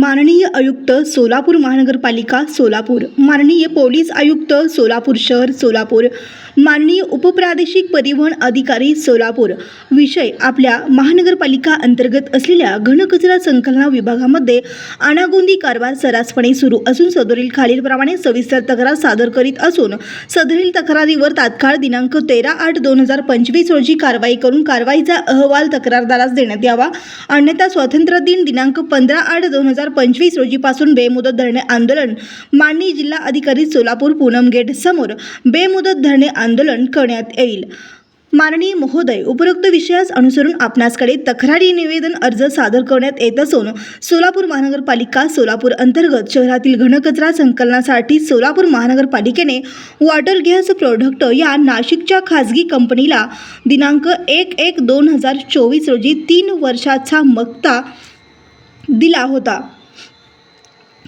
माननीय आयुक्त सोलापूर महानगरपालिका सोलापूर माननीय पोलीस आयुक्त सोलापूर शहर सोलापूर माननीय उपप्रादेशिक परिवहन अधिकारी सोलापूर विषय आपल्या महानगरपालिका अंतर्गत असलेल्या घनकचरा संकलन विभागामध्ये अनागोंदी कारभार सरासपणे सुरू असून सदरील खालीलप्रमाणे सविस्तर तक्रार सादर करीत असून सदरील तक्रारीवर तात्काळ दिनांक तेरा आठ दोन हजार पंचवीस रोजी कारवाई करून कारवाईचा अहवाल तक्रारदारास देण्यात यावा. अन्यथा स्वातंत्र्य दिन दिनांक पंधरा आठ दोन हजार पंचवीस रोजीपासून बेमुदत धरणे आंदोलन माननीय जिल्हा अधिकारी सोलापूर पूनम गेट समोर बेमुदत धरणे आंदोलन करण्यात येईल. माननीय महोदय उपरोक्त विषयास अनुसरून आपणासकडे तक्रारी निवेदन अर्ज सादर करण्यात येत असून सोलापूर महानगरपालिका सोलापूर अंतर्गत शहरातील घनकचरा संकलनासाठी सोलापूर महानगरपालिकेने वॉटर गॅस प्रोडक्ट या नाशिकच्या खाजगी कंपनीला दिनांक एक एक दोन हजार चोवीस रोजी तीन वर्षाचा मक्ता दिला होता.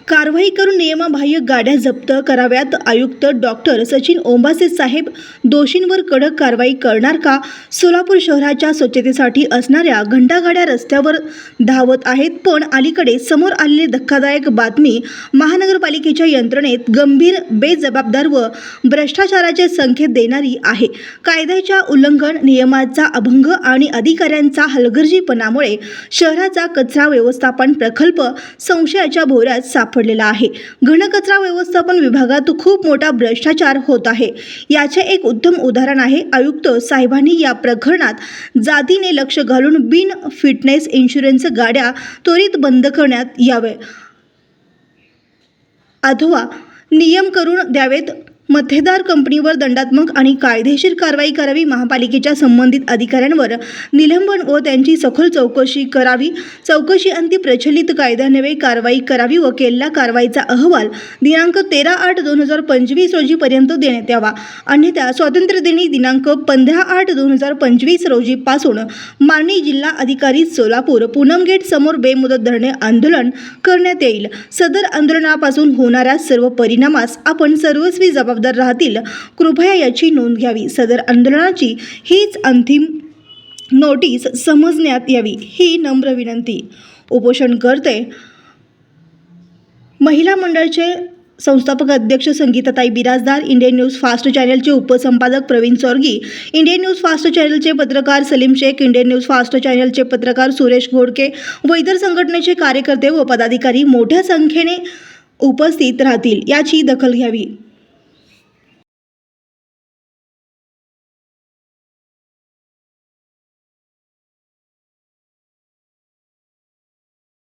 कारवाई करून नियमाबाह्य गाड्या जप्त कराव्यात. आयुक्त डॉक्टर सचिन ओंबासे साहेब दोषींवर कडक कारवाई करणार का? सोलापूर शहराच्या स्वच्छतेसाठी असणाऱ्या घंटागाड्या रस्त्यावर धावत आहेत पण अलीकडे समोर आलेली धक्कादायक बातमी महानगरपालिकेच्या यंत्रणेत गंभीर बेजबाबदार व भ्रष्टाचाराचे संकेत देणारी आहे. कायद्याच्या उल्लंघन नियमाचा अभंग आणि अधिकाऱ्यांचा हलगर्जीपणामुळे शहराचा कचरा व्यवस्थापन प्रकल्प संशयाच्या भोवऱ्यात सापडलेला आहे. घनकचरा व्यवस्थापन विभागात खूप मोठा भ्रष्टाचार होत आहे. याचे एक उत्तम उदाहरण आहे. आयुक्त साहेबांनी या प्रकरणात जातीने लक्ष घालून बिन फिटनेस इन्शुरन्स गाड्या त्वरित बंद करण्यात यावे अथवा नियम करून द्यावेत. मथेदार कंपनीवर दंडात्मक आणि कायदेशीर कारवाई करावी महापालिकेच्या संबंधित अधिकाऱ्यांवर निलंबन व त्यांची सखोल चौकशी करावी चौकशी अंती प्रचलित कायद्यान्वये कारवाई करावी व केलेल्या कारवाईचा अहवाल दिनांक तेरा आठ दोन हजार पंचवीस रोजीपर्यंत देण्यात यावा. अन्यथा स्वातंत्र्यदिनी दिनांक पंधरा आठ दोन हजार पंचवीस रोजीपासून माननीय जिल्हा अधिकारी सोलापूर पूनम गेट समोर बेमुदत धरणे आंदोलन करण्यात येईल. सदर आंदोलनापासून होणाऱ्या सर्व परिणामास आपण सर्वस्वी जबाबदार राहतील कृपया याची नोंद घ्यावी. सदर आंदोलनाची हीच अंतिम नोटीस समजण्यात यावी ही नम्र विनंती. उपोषण करते महिला मंडळाचे संस्थापक अध्यक्ष Sangeetatai Birajdar Indian news fast चॅनलचे उपसंपादक Pravin Chorgi Indian news fast चॅनलचे पत्रकार Salim Shaikh Indian news fast चॅनलचे पत्रकार सुरेश घोडके व इतर संघटनेचे कार्यकर्ते व पदाधिकारी मोठ्या संख्येने उपस्थित राहतील याची दखल घ्यावी.